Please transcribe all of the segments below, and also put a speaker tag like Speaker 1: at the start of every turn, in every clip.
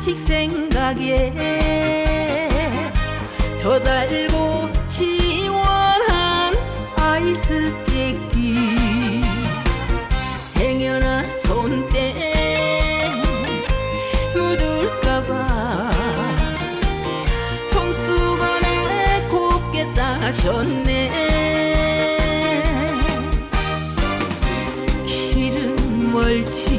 Speaker 1: 자식 생각에 저달고 시원한 아이스 깨끼 행여나 손때 묻을까봐 손수건에 곱게 싸셨네. 기름 멀지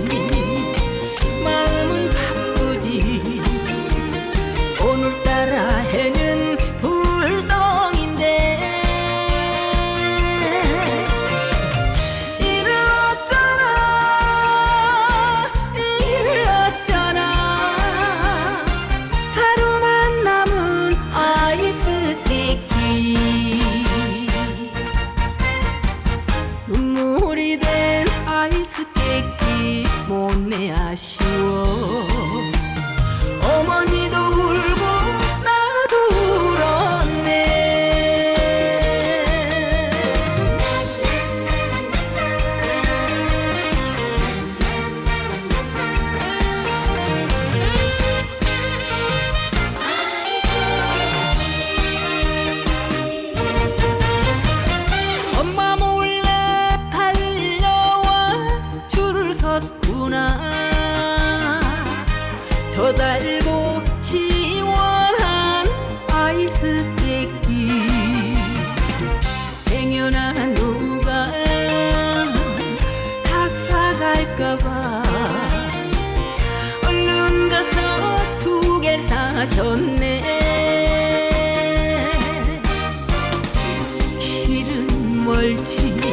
Speaker 1: 섰구나. 저 달고 시원한 아이스 깨끼 행여나 누가 다 사갈까봐. 얼른 가서 두 개 사셨네. 길은 멀지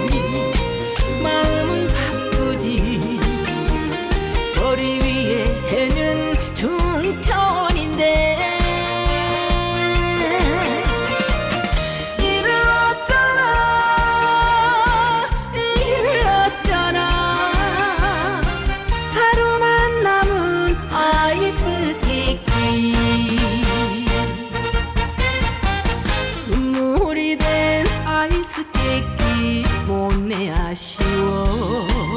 Speaker 1: 못내 아쉬워